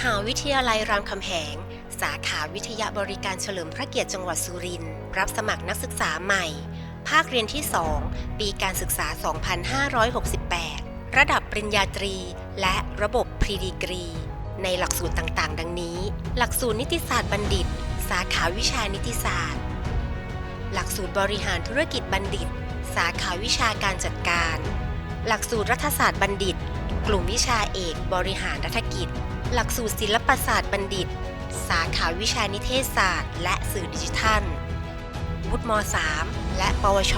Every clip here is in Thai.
หาวิทยาลัยรามคำแหง สาขาวิทยาบริการเฉลิมพระเกียรติจังหวัดสุรินทร์รับสมัครนักศึกษาใหม่ ภาคเรียนที่ 2 ปีการศึกษา 2568 ระดับปริญญาตรี และระบบพรีดีกรี ในหลักสูตรต่างๆ ดังนี้ หลักสูตรนิติศาสตร์บัณฑิต สาขาวิชานิติศาสตร์ หลักสูตรบริหารธุรกิจบัณฑิต สาขาวิชาการจัดการ หลักสูตรรัฐศาสตร์บัณฑิต กลุ่มวิชาเอก บริหารรัฐกิจ หลักสูตรศิลปศาสตร์บัณฑิต สาขาวิชานิเทศศาสตร์ และสื่อดิจิทัลวุฒิม .3 และ ปวช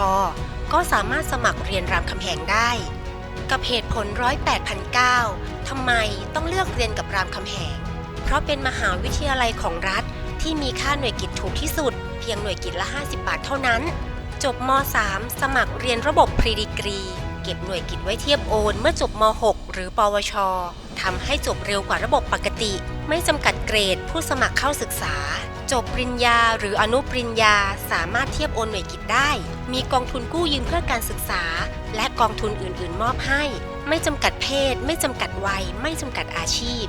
ก็สามารถสมัครเรียนรามคำแหงได้ กับเหตุผลร้อยแปดพันเก้าทำไมต้องเลือกเรียนกับรามคำแหง เพราะเป็นมหาวิทยาลัยของรัฐที่มีค่าหน่วยกิตถูกที่สุด เพียงหน่วยกิตละ 50 บาทเท่านั้น จบม .3 สมัครเรียนระบบพรีดีกรี เก็บหน่วยกิตไว้เทียบโอนเมื่อจบม .6 หรือ ปวชทำให้จบเร็วกว่าระบบปกติ ไม่จำกัดเกรดผู้สมัครเข้าศึกษา จบปริญญา หรืออนุปริญญาสามารถเทียบโอนหน่วยกิตได้ มีกองทุนกู้ยืมเพื่อการศึกษา และกองทุนอื่น ๆ มอบให้ ไม่จำกัดเพศ ไม่จำกัดวัย ไม่จำกัดอาชีพ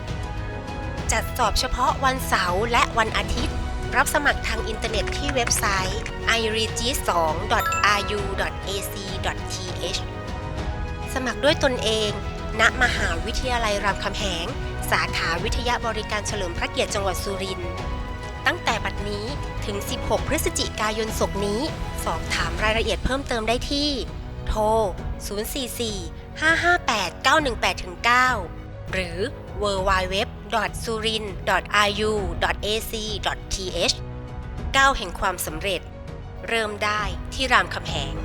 จัดสอบเฉพาะวันเสาร์และวันอาทิตย์ รับสมัครทางอินเทอร์เน็ตที่เว็บไซต์ iregis2.ru.ac.th สมัครด้วยตนเอง ณ มหาวิทยาลัยรามคำแหง สาขาวิทยาบริการเฉลิมพระเกียรติจังหวัดสุรินทร์ ตั้งแต่บัดนี้ถึง 16 พฤศจิกายนศกนี้ สอบถามรายละเอียดเพิ่มเติมได้ที่ โทร 044 558 918-9 หรือ www.surin.ru.ac.th ก้าแห่งความสำเร็จ เริ่มได้ที่รามคำแหง